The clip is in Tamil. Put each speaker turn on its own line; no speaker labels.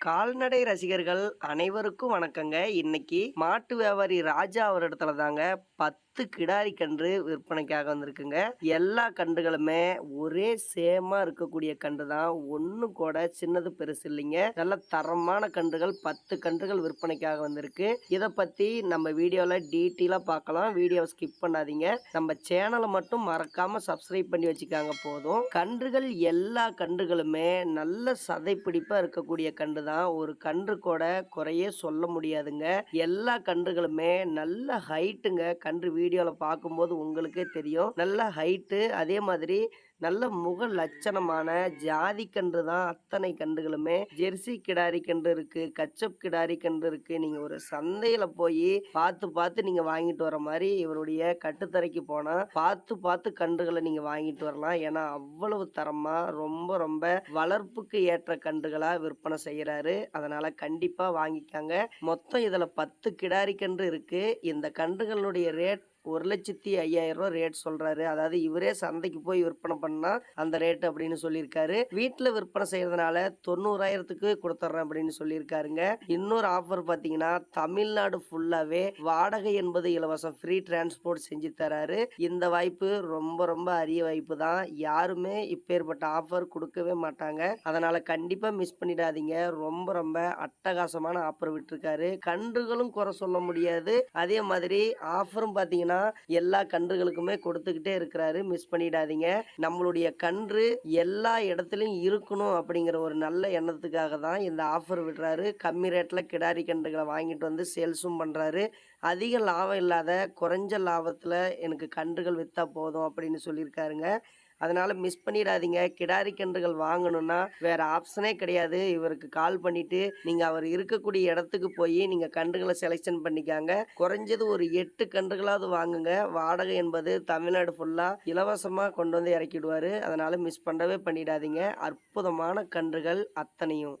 கால்நடை ரசிகர்கள் அனைவருக்கும் வணக்கங்க. இன்னைக்கு மாட்டு வியாபாரி ராஜா அவர் இடத்துல தாங்க பத்து பத்து கிடாரி கன்று விற்பனைக்காக வந்திருக்குங்க. எல்லா கன்றுகளுமே ஒரே சேமா இருக்கக்கூடிய கன்று தான். ஒன்று கூட சின்னது பெருசு இல்லைங்க. நல்ல தரமான கன்றுகள் பத்து கன்றுகள் விற்பனைக்காக வந்திருக்கு. இதை பத்தி நம்ம வீடியோல டீட்டெயிலாக பார்க்கலாம் வீடியோவை ஸ்கிப் பண்ணாதீங்க. நம்ம சேனலை மட்டும் மறக்காம சப்ஸ்கிரைப் பண்ணி வச்சுக்காங்க போதும். கன்றுகள் எல்லா கன்றுகளுமே நல்ல சதைப்பிடிப்பாக இருக்கக்கூடிய கன்று தான். ஒரு கன்று கூட குறையே சொல்ல முடியாதுங்க. எல்லா கன்றுகளுமே நல்ல ஹைட்டுங்க கன்று வீடு வீடியோவில் பார்க்கும்போது உங்களுக்கே தெரியும். நல்ல ஹைட்டு அதே மாதிரி நல்ல முக லட்சணமான ஜாதி கன்று தான் அத்தனை கன்றுகளுமே. ஜெர்சி கிடாரி கன்று இருக்கு கச்சப் கிடாரி கன்று இருக்கு. நீங்க ஒரு சந்தையில போய் பார்த்து பார்த்து நீங்க வாங்கிட்டு வர மாதிரி இவருடைய கட்டுத்தரைக்கு போனா பார்த்து பார்த்து கன்றுகளை நீங்க வாங்கிட்டு வரலாம். ஏன்னா அவ்வளவு தரமா ரொம்ப ரொம்ப வளர்ப்புக்கு ஏற்ற கன்றுகளா விற்பனை செய்யறாரு. அதனால கண்டிப்பா வாங்கிக்காங்க. மொத்தம் இதுல பத்து கிடாரி கன்று இருக்கு. இந்த கன்றுகளுடைய ரேட் ஒரு லட்சத்தி ஐயாயிரம் ரூபாய் ரேட் சொல்றாரு. அதாவது இவரே சந்தைக்கு போய் விற்பனை பண்ணா அந்த ரேட் அப்படின்னு சொல்லியிருக்காரு. வீட்டில் விற்பனை செய்யறதுனால தொண்ணூறாயிரத்துக்கு கொடுத்துட்றேன் அப்படின்னு சொல்லியிருக்காருங்க. இன்னொரு ஆஃபர் பார்த்தீங்கன்னா தமிழ்நாடு ஃபுல்லாகவே வாடகை என்பது இலவசம் ஃப்ரீ டிரான்ஸ்போர்ட் செஞ்சு தராரு. இந்த வாய்ப்பு ரொம்ப ரொம்ப அரிய வாய்ப்பு தான். யாருமே இப்பேற்பட்ட ஆஃபர் கொடுக்கவே மாட்டாங்க. அதனால கண்டிப்பாக மிஸ் பண்ணிடாதீங்க. ரொம்ப ரொம்ப அட்டகாசமான ஆஃபர் விட்டுருக்காரு. கன்றுகளும் குறை சொல்ல முடியாது. அதே மாதிரி ஆஃபரும் பார்த்தீங்கன்னா எல்லா கன்றுகளுக்குமே கொடுத்துக்கிட்டே இருக்கிறாரு. மிஸ் பண்ணிடாதீங்க. நம்மளுடைய கன்று எல்லா இடத்துலையும் இருக்கணும் அப்படிங்கிற ஒரு நல்ல எண்ணத்துக்காக தான் இந்த ஆஃபர் விடுறாரு. கம்மி ரேட்டில் கிடாரி கன்றுகளை வாங்கிட்டு வந்து சேல்ஸும் பண்ணுறாரு அதிக லாபம் இல்லாத குறைஞ்ச லாபத்தில் எனக்கு கன்றுகள் விற்றா போதும் அப்படின்னு சொல்லியிருக்காருங்க. அதனால மிஸ் பண்ணிடாதீங்க. கிடாரி கன்றுகள் வாங்கணும்னா வேற ஆப்ஷனே கிடையாது. இவருக்கு கால் பண்ணிட்டு நீங்க அவர் இருக்கக்கூடிய இடத்துக்கு போய் நீங்க கன்றுகளை செலெக்ஷன் பண்ணிக்காங்க. குறைஞ்சது ஒரு எட்டு கன்றுகளாவது வாங்குங்க. வாடகை என்பது தமிழ்நாடு ஃபுல்லா இலவசமா கொண்டு வந்து இறக்கிடுவாரு. அதனால மிஸ் பண்ணவே பண்ணிடாதீங்க. அற்புதமான கன்றுகள் அத்தனையும்.